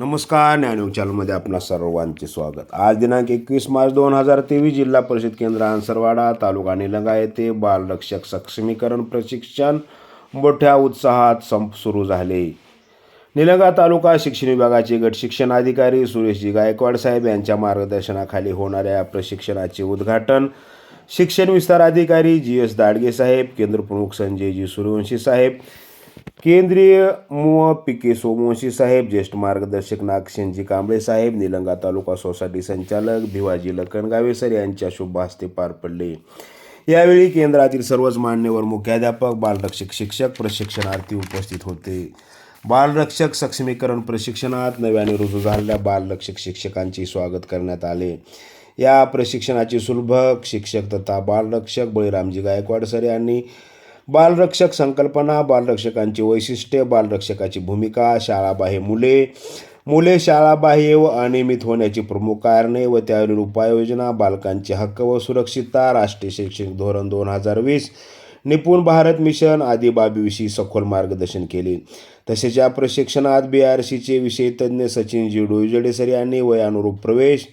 नमस्कार ज्ञानयोग चॅनलमध्ये आपणा सर्वांचे स्वागत. आज दिनांक एकवीस मार्च दोन हजार तेवीस जिल्हा परिषद केंद्र आंसरवाडा तालुका निलंगा येथे बालरक्षक सक्षमीकरण प्रशिक्षण मोठ्या उत्साहात संप सुरू झाले. निलंगा तालुका शिक्षण विभागाचे गट शिक्षण अधिकारी सुरेशजी गायकवाड साहेब यांच्या मार्गदर्शनाखाली होणाऱ्या या प्रशिक्षणाचे उद्घाटन शिक्षण विस्तार अधिकारी जी एस दाडगे साहेब केंद्र प्रमुख संजयजी सूर्यवंशी साहेब केंद्रीय मुव पी के सोमवंशी साहेब ज्येष्ठ मार्गदर्शक नागसेनजी कांबळे साहेब निलंगा तालुका सोसायटी संचालक भिवाजी लखनगावे सर यांच्या शुभ हस्ते पार पडले. यावेळी केंद्रातील सर्वच मान्यवर मुख्याध्यापक बालरक्षक शिक्षक प्रशिक्षणार्थी उपस्थित होते. बालरक्षक सक्षमीकरण प्रशिक्षणात नव्याने रुजू झालेल्या बालरक्षक शिक्षकांचे स्वागत करण्यात आले. या प्रशिक्षणाचे सुलभक शिक्षक तथा बालरक्षक बळीरामजी गायकवाड सर यांनी बालरक्षक संकल्पना बालरक्षकांची वैशिष्ट्ये बालरक्षकाची भूमिका शाळाबाह्य मुले मुले शाळाबाह्य व अनियमित होण्याची प्रमुख कारणे व त्यावरील उपाययोजना बालकांचे हक्क व सुरक्षितता राष्ट्रीय शैक्षणिक धोरण दोन हजार वीस निपुण भारत मिशन आदी बाबीविषयी सखोल मार्गदर्शन केले. तसेच या प्रशिक्षणात बी आर सीचे विषय तज्ज्ञ सचिनजी डोईजडे सर यांनी वयानुरूप प्रवेश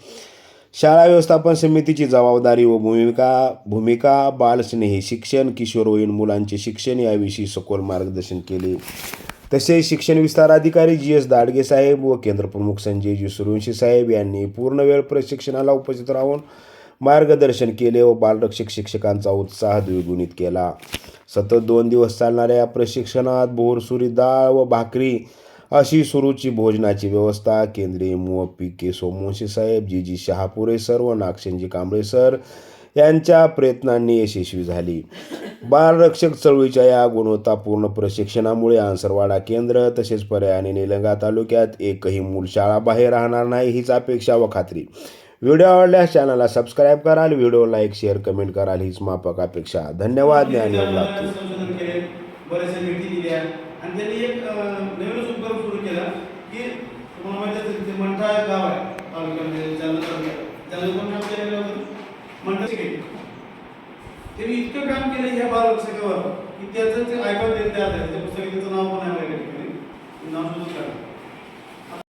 शाळा व्यवस्थापन समितीची जबाबदारी व भूमिका भूमिका बालस्नेही शिक्षण किशोरवयीन मुलांचे शिक्षण याविषयी सखोल मार्गदर्शन केले. तसेच शिक्षण विस्तार अधिकारी जी एस दाडगे साहेब व केंद्रप्रमुख संजयजी सूर्यवंशी साहेब यांनी पूर्णवेळ प्रशिक्षणाला उपस्थित राहून मार्गदर्शन केले व बालरक्षक शिक्षकांचा उत्साह द्विगुणित केला. सतत दोन दिवस चालणाऱ्या या प्रशिक्षणात बोरसुरी डाळ व भाकरी अशी सुरूची भोजनाची व्यवस्था केंद्रीय move P K Somvanshi saheb G G Shahapure sir व नागसेनजी कांबळे सर यांच्या प्रयत्नांनी यशस्वी झाली. बालरक्षक चळवळीच्या या गुणवत्तापूर्ण प्रशिक्षणामुळे आंसरवाडा केंद्र तसेच पर्यायाने निलंगा तालुक्यात एकही मूल शाळा बाहेर राहणार नाही हीच अपेक्षा व खात्री. व्हिडिओ आवडल्यास चॅनलला सबस्क्राईब कराल व्हिडिओ लाईक शेअर कमेंट कराल हीच माफक अपेक्षा. धन्यवाद ज्ञानयोग की तुम्हाला माहिती असेल ते मंठा गाव आहे तालुक्यामध्ये जालना तालुक्यात. जालना कोण काम केलेलं होतं मंठा शिकेल त्यांनी इतकं काम केलं ह्या बालरक्षकावर की त्याचं ते आयपॅड देत तयार त्या पुस्तकाचं नाव पण आहे माझ्या ठिकाणी नाव सुद्धा